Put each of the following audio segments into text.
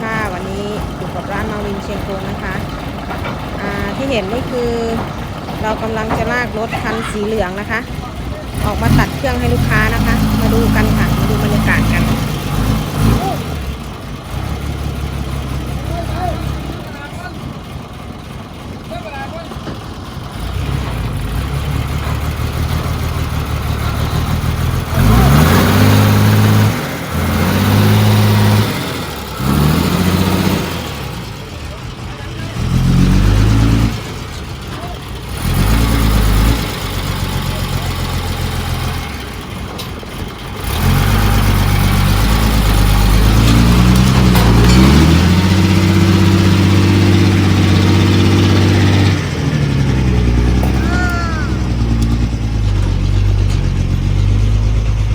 ค่ะ วันนี้อยู่กับร้านมาวินเชียงกงนะคะที่เห็นนี่คือเรากำลังจะลากรถคันสีเหลืองนะคะ ออกมาตัดเครื่องให้ลูกค้านะคะ มาดูกันค่ะ มาดูบรรยากาศกัน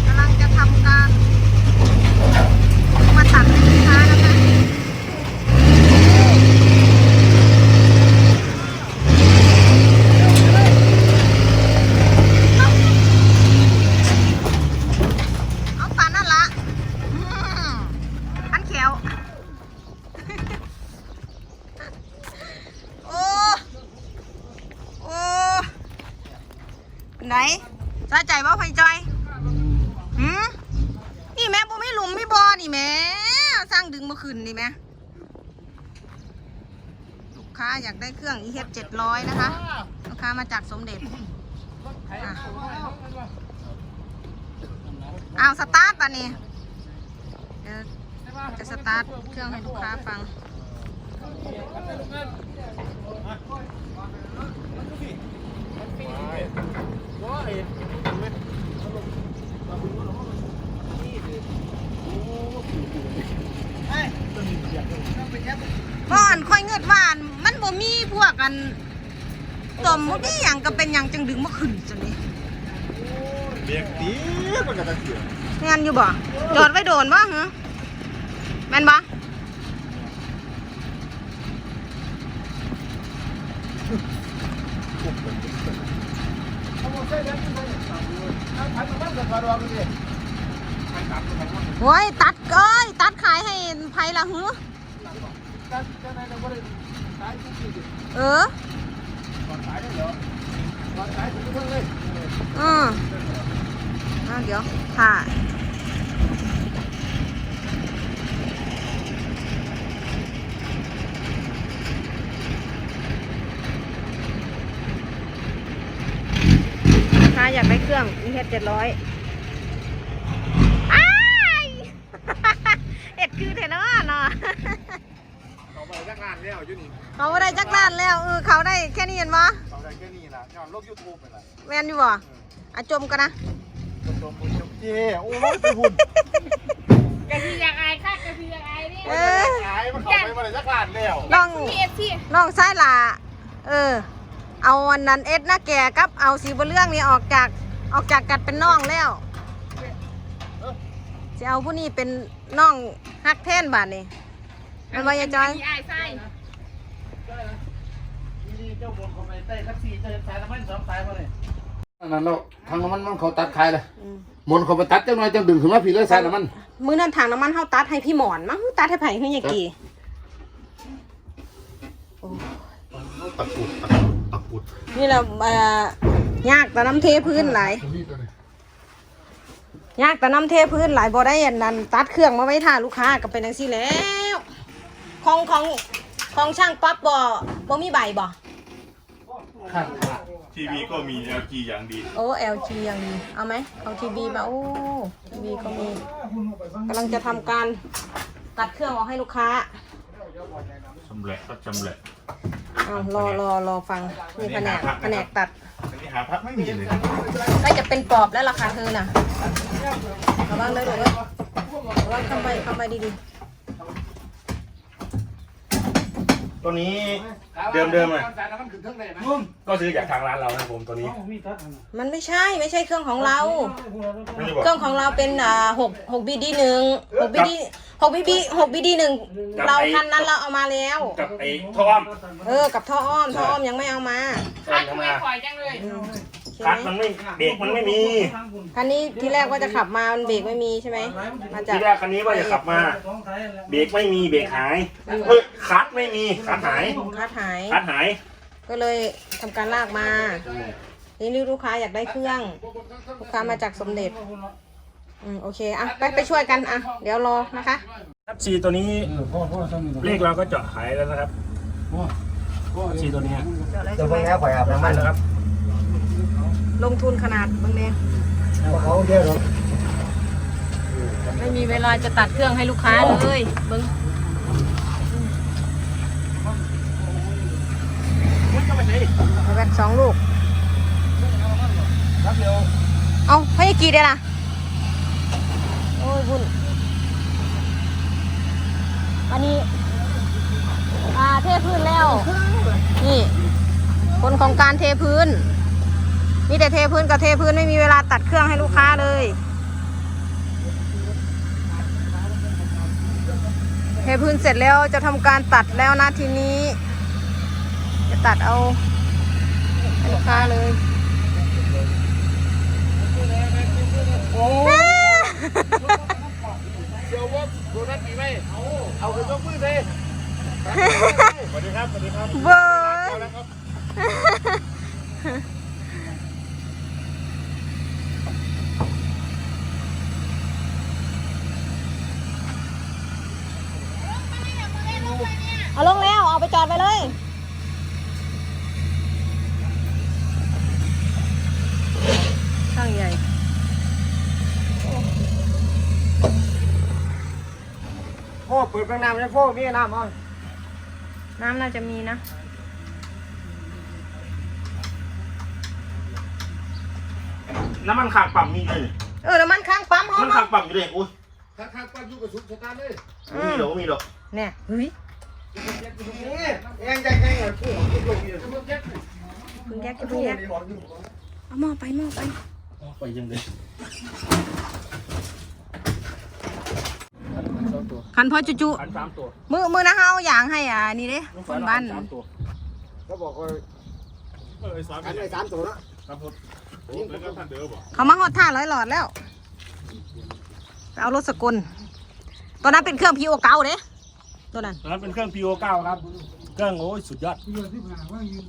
กำลังจะทำการมาตัดให้ลูกค้านะคะ เอาปานนั่นละอืมอันเขียว โอ้ โอ้ไหนสะใจบ่ไฟจอย หืมนี่แม่บ่มีหลุมมีบ่อนี่แม่สร้างดึงมาขึ้นนี่แม่ลูกค้าอยากได้เค รื่อง e h เจ็ดร้อยนะคะ ลูกค้ามาจากสมเด็จอ้าวสตาร์ทป่ะนี่เดี๋ยวจะสตาร์ทเครื่องให้ลูกค้าฟัง ก่อนค่อยเงืดหวานมันบ่มีพวกกันต้มบ่มีหยังก็เป็นหยังจังดึงมาขึ้นจังนี้เรียกตีมันก็ตะเกียบงานอยู่บ่จอดไว้โดนบ่ฮะแม่นบ่โอ้ยตัดเอ้ยตัดขายให้ไผละหือ เอออืมอ่าเดี๋ยวถ่ายลูกค้าอยากได้เครื่องมีเฮ็ดเจ็ดร้อย เอ็ดคือเทนอเนาะ เขาไปจักงานแล้วอยู่นี่เขาบ่ได้จักนานแล้วเออเขาได้แค่นี้เห็นบ่เขาได้แค่นี้ล่ะย้อนโลกยูทูบไปละแม่นอยู่บ่อะจมกันนะจมจมเจ้โอ้ยไปหุ่นกะทิอยากอายค่ะกะทิอยากอายนี่เออขายมันเข้าไปมาได้จักงานแล้วน้องพีเอฟซีน้องซ้ายหล่าเออ เอาอันนั้นเอ็ดหน้าแก่กับเอาสีบนเรื่องนี้ออกจากออกจากกันเป็นน้องแล้วจะเอาผู้นี้เป็นน้องฮักแท่นบาทนี่ มันว่ายายจอยมีอายไส้เจ้าบนเขาไปใต้ทักซี่เจอสายน้ำมันสองสายมาเลยนั่นเราทางน้ำมันมันเขาตัดขายเลยมนเขาไปตัดจังหน่อยจังดึงขึ้นมาผีเลยสายน้ำมันมื้อนั้นถังน้ำมันเฮาตัดให้พี่หมอนมั้งตัดให้ไผ่เฮือยายกี่ตะกุดตะกุดตะกุดนี่แหละเอ่อยากแต่น้ำเทพื้นหลายยากแต่น้ำเทพื้นหลายบ่ได้อันนั้นตัดเครื่องมาไว้ท่าลูกค้าก็เป็นจังซี่แหล้ว ของของของช่างปั๊บบ่บ่มีใบบ่ข้างขาทีวีก็มี LG อย่างดี โอ้ LG ยังมีเอาไหมเอาทีวีมาโอ้ทีวีก็มีกำลังจะทำการตัดเครื่องออกให้ลูกค้าสำเร็จก็สำเร็จเอารอรอรอฟังนี่แผนกแผนกตัดอันนี้หาพักไม่มีเลยใกล้จะเป็นปอบแล้วราคาเธอน่ะระวังเลยลูกเอ้ยระวังเข้าไปเข้าไปดี ตัวนี้ เดิมเดิมๆเลยสายน้ำมันขึ้นทั้งเลยนะก็ซื้อจากทางร้านเรานะครับผมตัวนี้มีตัดอันๆมันไม่ใช่ไม่ใช่เครื่องของเรา ไม่ได้บอก เครื่องของเราเป็นอ่าหกหกบีดีหนึ่งหกบีดีหกบีบีหกบีดีหนึ่งเราคันนั้นเราเอามาแล้ว กับไอ้ท่ออ้อมเออ กับท่ออ้อมท่ออ้อมยังไม่เอามาตอทันกทำไม่งาน ปล่อยจังเลยอื มโอเคช่คัดไหมมันไม่เบรกมันไม่มีคันนี้ที่แรกว่าจะขับมามันเบรกไม่มีใช่ไหมมาจาก ที่แรกคันนี้ว่าจะขับมา เบรกไม่มีเบรกหายเฮ้ยคัดไม่มีคัดหายคัดหาย คัดหายก็เลยทำการลากมาทีนี้ลูกค้าอยากได้เครื่อง ลูกค้ามาจากสมเด็จ อืมโอเคอะไปไปช่วยกันอะ เดี๋ยวรอนะคะ ครับซีตัวนี้เออพ่อพ่อทำนี่เลขเราก็เจาะขายแล้วนะครับพ่อพ่อซีตัวนี้เดี๋ยวเลยจะใช่ไหไปมแง่ข่อยอาบน้ำมันนะครับ ลงทุนขนาดบางเนี้ยเขาเดียวหรอไม่มีเวลาจะตัดเครื่องให้ลูกค้าเลยเบิ้งเอาแบตสองลูกครับเดียวเอาให้กี่เด้ล่ะ โอ้ยบุญอันนี้อ่าเทพื้นแล้ว นี่ ผลของการเทพื้น มีแต่เทพื้นกับเทพื้นไม่มีเวลาตัดเครื่องให้ลูกค้าเลย เทพื้นเสร็จแล้วจะทำการตัดแล้วนะทีนี้ จะตัดเอาให้ลูกค้าเลยเดี๋ยวว่าโดนัทปีไหมเอาเอากระจกมือเลยสวัสดีครับสวัสดีครับเบิร์ดเอาลงแล้ว เอาไปจอดไปเลย ข้างใหญ่ พ่อ เปิดแปงน้ำเลยพ่อมีน้ำมั้งน้ำน่าจะมีนะ น้ำมันขากปั๊มมีเลยเออน้ำมันข้างปั๊มเขามันเนาะขากปั๊มอยู่เลยอุ้ยถ้าข้างปั้นอยู่กับสุดสตาร์ทเลยไม่มีหรอกไม่มีหรอกเนี่ยเฮ้ยยังยังยังยังพูดพูดอยู่พึ่งแยกพึ่งแยกเอาหม้อไปหม้อไป ไปยังเลย คันพ่อจุจุพันสามตัวมือมือนะเฮาอย่างให้อะนี่เด้คนบ้านสามตัวเขาบอกว่าเออสามอันนี้สามตัวแล้วครับผมโอ้แล้วก็ท่านเดิมบ่เขามาหอดท่าร้อยหลอดแล้วไปเอารถสกุลตอนนั้นเป็นเครื่องพีโอเก้าเด้ตัวนั้นตอนนั้นเป็นเครื่อง PO9 ครับเครื่องโอ้ยสุดยอด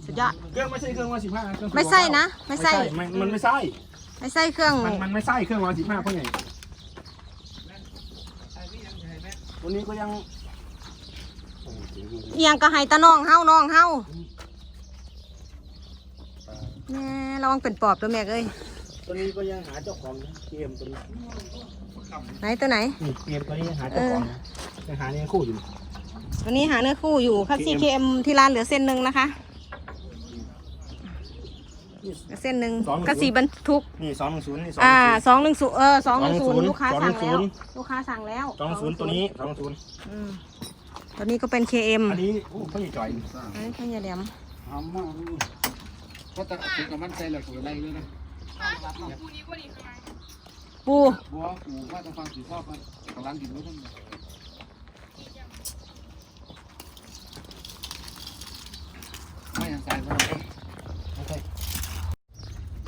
สุดยอดเครื่องไม่ใช่เครื่องวันสิบห้าเครื่องไม่ใช่นะ ไม่ใช่ไม่มันไม่ใช่ไม่ใช่เครื่องมันมันไม่ใช่เครื่องวันสิบห้าเพราะไงตั วนี้ก็ยังเอียงก็ให้ตาน้องเฮาน้องเฮาแม่ระวังเป็นปอบตัวแม่เอ้ยตัวนี้ก็ยังหาเจ้าของนะเกมตัวนี้ไหนตัวไหนนี่เกมตัวนี้ยังหาเจ้าของนะยังหาเนี่ยคู่อยู่ ตัวนี้หาเนื้อคู่อยู่คัสซีเคมที่ร้านเหลือเส้นหนึ่งนะคะ เหลือเส้นหนึ่งคัสซีบรรทุก นี่สองหนึ่งศูนย์นี่สองอ่าสองหนึ่งศูนย์เออสองหนึ่งศูนย์210ลูกค้าสั่งแล้ว210 ลูกค้าสั่งแล้วสองศูนย์ตัวนี้สองศูนย์อืมตัวนี้ก็เป็น KM อันนี้โอ้พ่อใหญ่จ่อยอันนี้ข้าวเหนียวแหลมทำมากเพราะแต่ถึงกับมันใจแหลกหัวไรเลยนะปูบัวกูว่าจะฟังสีชอบมันกำลังกินรู้ทั้งไม่ยังใส่ไม่ใส่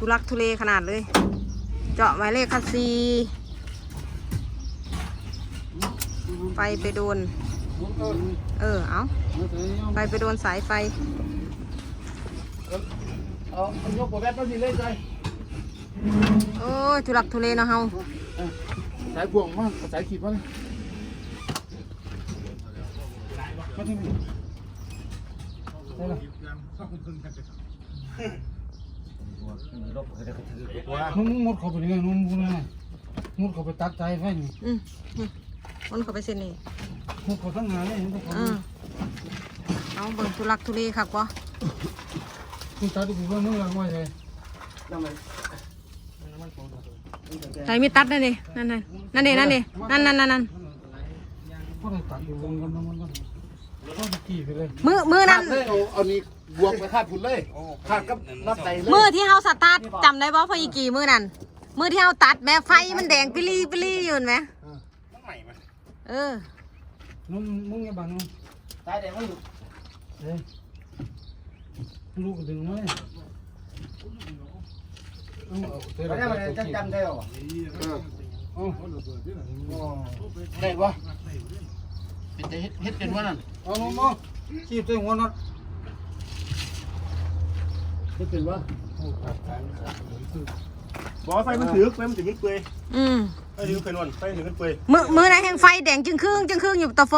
ทุลักทุเลขนาดเลย เจาะหมายเลขคัสซีไฟไปโดน เออ เอาไฟไปโดนสายไฟเอาเอายกหัวแบตมาสิเลยใจโอ้ยทุลักทุเลเนาะเฮา สายพวงมาสายขีดมาเลยมาที่นี่ได้ละนุ่มมดเขาไปยังนุ่มบุญนะมุดเขาไปตัดใจไฟนี่อืมนี่มันเข้าไปเส้นนี้มุดเขาทั้งงานเลยมุดเขาเอาเบิ่งทุลักทุเลคักวะคุณตัดดูว่านุ่งละว่าไงใจมีตัดนั่นนี่นั่นนั่นนั่นนี่นั่นนี่นั่นนั่นนั่นนั่น ก็เลยตัดอยู่วงกันมันก็ก็กี่ไปเลยมือมือนั่นเลยเอาเอานี่บวกไปคาดผุนเลยคาดกับนับใจเลยมือที่เฮาสตาร์ทจำได้บ่พออีกี่มือนั่นมือที่เฮาตัดแม่ไฟมันแดงปิลี่ปิลี่อยู่เห็นไหมต้องใหม่ไหมเออ นุ่มมึงอย่าบังนุ่มตายเดี๋ยวไม่อยู่เฮ้ยลูกดึงมาเลยไม่ได้มันจะจำได้หรอได้ปะ เป็นแต่เฮ็ดเฮ็ดเป็นว่านั่นเอาน้องน้องชีพใส่หัวน็อตเฮ็ดเป็นว่าบอกว่าไฟมันถือไฟมันถือมันเปื่อยอืมไฟถือเป็นวันไฟถือมันเปื่อยมือมือไหนแห่งไฟแดงจึงครึ่งจึงครึ่งอยู่ตะโฟ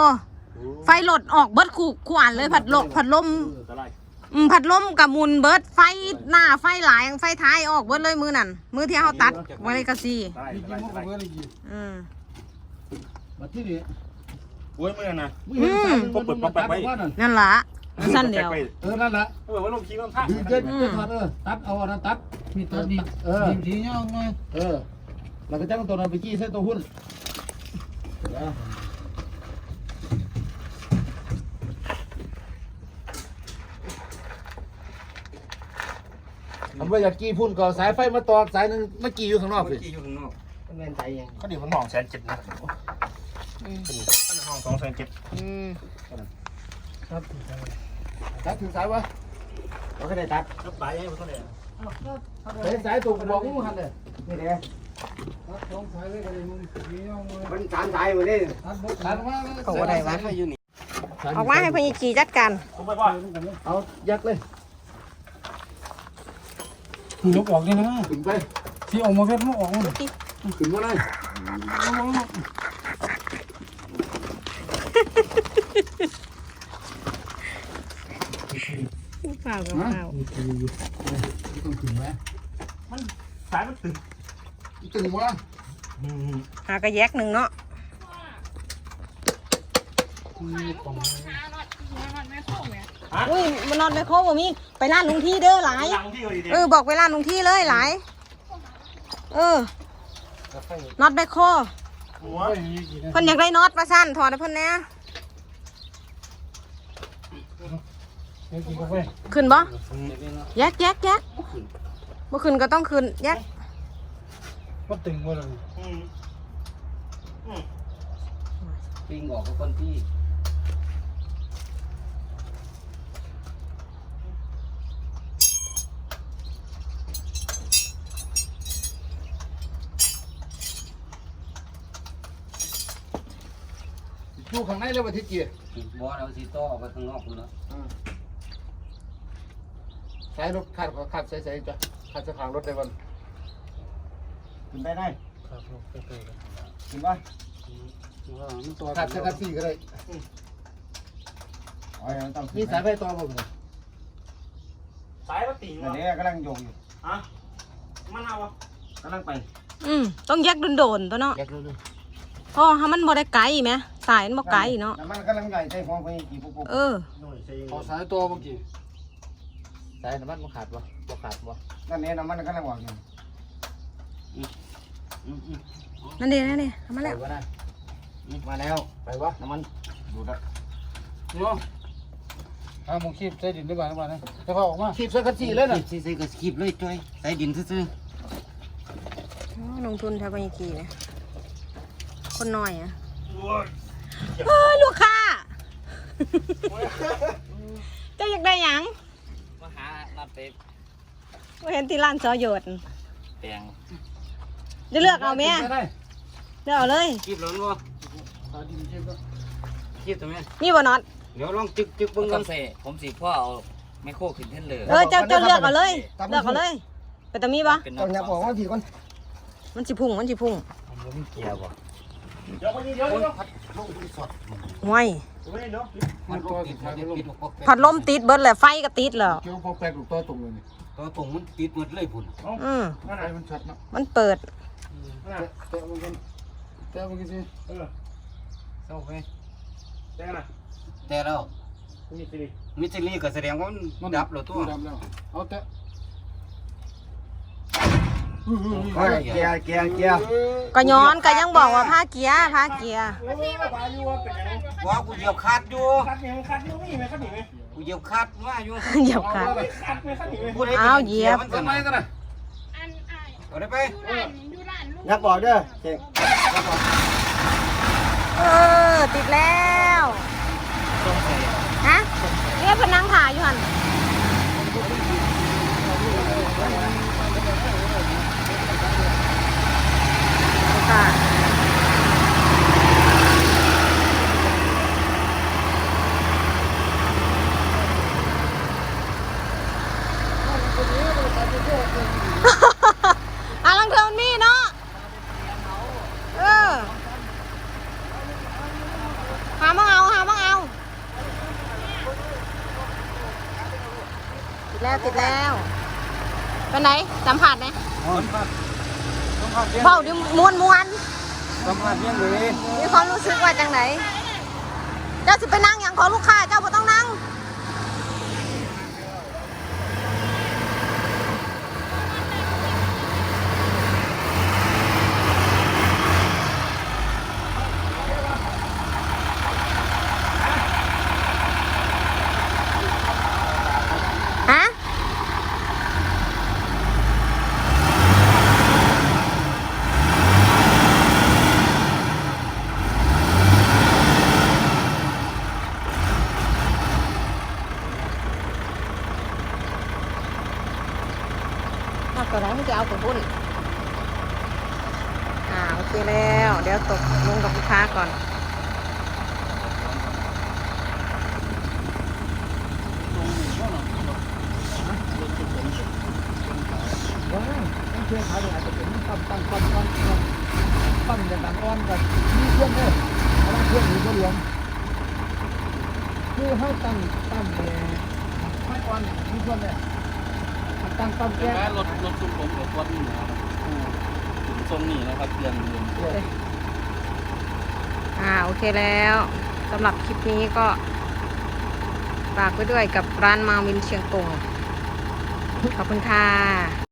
ไฟหลดออกเบิดขู่ขวานเลยผัดลมผัดลมตะไลอืมผัดลมกับมุนเบิดไฟหน้าไฟหลายไฟท้ายออกเบิดเลยมือนั่นมือที่เขาตัดไว้เลยกะซีตะไลจริงตะๆมันไลก็เมื่อไรกี่อืมมาที่นี่ โอ้ยเมื่อนะมึงเห็นสายมันมันตัดว่านั่นนั่นละสั้นเดียว เออนั่นแหละเออว่าลงขี้ลงท่าดึงเกินจะถอดเออตัดเอาอันนั้นตัดมีตัดดีเออดีเงี้ยไงเออแล้วก็จ้างตัวนั้นไปจี้ใส่ตัวหุ้นทำไมอยากกี้พุ่นก่อสายไฟมาต่อสายหนึงมากี้อยู่ข้างนอกสิเขาดีมันห้องแสนเจ็ดนะมัน ห้องสองแสนเจ็ดอืมตัดถึงสายวะเราก็ได้ตัดแล้วปลายให้มันเท่าไหร่เห็นสายตัวกูบอกมึงหันเลยนี่เด้สองสายเลยก็ได้มึงมันสามสายอยู่นี่ตัดมาเขาอะไรวะออกมาให้พญจีจัดการผมไปว่าเอายักเลยลบออกนี่นะขึ้นไปที่ออกมาเว็บมันออกมาขึ้นมาเลย เปล่ากับเปล่าต้องขึ้นไหมสายมันตึงตึงวะหากระแยกหนึ่งเนาะหาหนอดหัวหนอดไม่โค้งเนี่ยอุ้ยมันนอนไม่ครบบ่มีไปร้านลุงที่เด้อหลายหลังที่เขาดีเด็เออบอกไปร้านลุงที่เลยหลายเออน็อตแบคโค หัวเพิ่นอยากได้น็อตมาสั้นถอดให้เพิ่นแหน่เดี๋ยวกินกาแฟขึ้นบ่แยกแยกแยกบ่ขึ้นก็ต้องขึ้นแยกก็ตึงหมดเลยอืม ปิงออกกับคนที่ อยู่ข้างในเลยวันที่เกียร์บ่เราสิต่อออกไปข้างนอกคุณเนาะสายรถขาดขาดใส่ใส่จ้ะขาดสะพานรถได้วันขึ้นได้ได้ครับรถใส่ใส่ขึ้นป่ะขาดสะกัดสี่ก็ได้อ๋อยังต้องมีสายไฟต่อบ่เนี่ยสายมันติ่งอันวะนี้กำลังโยกอยู่ฮะมันเอาวะกำลังไปอืมต้องแยกโดนๆตัวเนาะแยกเลยเพราะถ้ามันบ่ได้ไกลแหมสายมันบ่ไกลเนาะ น้ำมันกำลังใหญ่ใจฟองไปกี่ปุ๊บปุ๊บเออหน่อยใช่ขอสายตัวเมื่อกี้สายน้ำมันมันขาดบ่บ่ขาดบ่นั่นนี่น้ำมันกำลังออกอยู่นั่นเด้นั่นเด้ทำมาแล้วไปวะนะมาแล้วไปวะน้ำมันดูดแล้วเนาะอ่ามึงคีบใส่ดินได้บ้างได้บ้างนะจะพาออกมาขีบสะกัดสี่เลยน่ะสิใส่ก็คีบเลยจ้อยใส่ดินซื่ออ๋อลงทุนแถวพญกีนะ คนน้อยอะโอ้ยเอ้ยลูกค้าเจ้าอยากได้หยังๆมาหานัดไปบ่เห็นที่ร้านซอหยดแปลงจะเลือกเอาแม่ได้เลือกเอาเลยคีบแล้วบ่สายดินขีบแล้วคีบตัวแม่นี่บ่น็อตเดี๋ยวลองจึกจึกเบิ่งก่อนใส่ผมสิพ่อเอาไมโครขึ้นเทนเลยเออเจ้าเจ้าเลือกเอาเลย เลือกเอาเลยเป็นตามีปะเป็นต้องอย่าบอกว่าผีก่อนมันสิพุ่งมันสิพุ่งเกียร์บ่ เดี๋ยวไปนี่เดี๋ยวเดี๋ยวห่วยเดี๋ยวไปนี่เดี๋ยวมันก็ติดมันติดพัดลมติดเบิดแหละไฟก็ติดแล้วเกี่ยวพอแปลกลูกตัวตรงเลยนี่ตัวตรงมันติดหมดเลยพุ่นอืมนั่นไฟน่ะมันชัดเนาะมันเปิดนั่นน่ะเตะมันกันเตะมันกันสิเออเศร้าไปแจ้งนะแต่แล้วคุณนี่สิริมิตรลีก็แสดงว่ามันดับแล้วตัวดับแล้วเอาเตะเฮ้ยเกียร์เกียร์เกียร์ก็ย้อนก็ยังบอกว่าผ้าเกียร์ผ้าเกียร์โอ้ยปลาอยู่ว่าเป็นยังว่ากูเหยียบคาดอยู่คัดเนี่ยมันคัดมีไหมคัดนี่ไหมกูเหยียบคาดมาอยู่เหยียบคัดไหมคัดนี่ไหมผู้ใดเอาเหยียบมันทำไมกันน่ะอันอายเอาได้ไปดูร้านดูร้านลูกยักบอกเด้อเก่งเออติดแล้วฮะเนี่ยเพนนังถ่ายอยู่หัน หาบ้างเอาหาบ้างเอา ติดแล้วติดแล้วไปไหนสัมผัสไหมต้องขัดเลี้ยงเบ้าดิมวนมวนต้องขัดเลี้ยงเลยมีความรู้สึกว่าจังไหนเจ้าสิไปนั่งอย่างของลูกค้าเจ้าบ่ต้องนั่ง ฮะ เอาตัวไหนที่จะเอากับหุ้น อ่าโอเคแล้ว เดี๋ยวตกลงกับลูกค้าก่อน ว้าวต้อง เชื่อเขาเลยอาจจะเป็นตั้งตั้งตั้งตั้งตั้งจะดังอ่อนกับมีเครื่องเลยเพราะว่าเครื่องนี้ก็รวมคือให้ตั้งตั้งแต่ไม่อ่อนมีเครื่องเลยตั้งตั้งแก้แม้รถรถซุ่มผมกับรถนี่นะครับถึงทรงนี้นะครับเปลี่ยนเงินอ่าโอเคแล้วสำหรับคลิปนี้ก็ฝากไว้ด้วยกับร้านมาวินเชียงกงขอบคุณค่ะ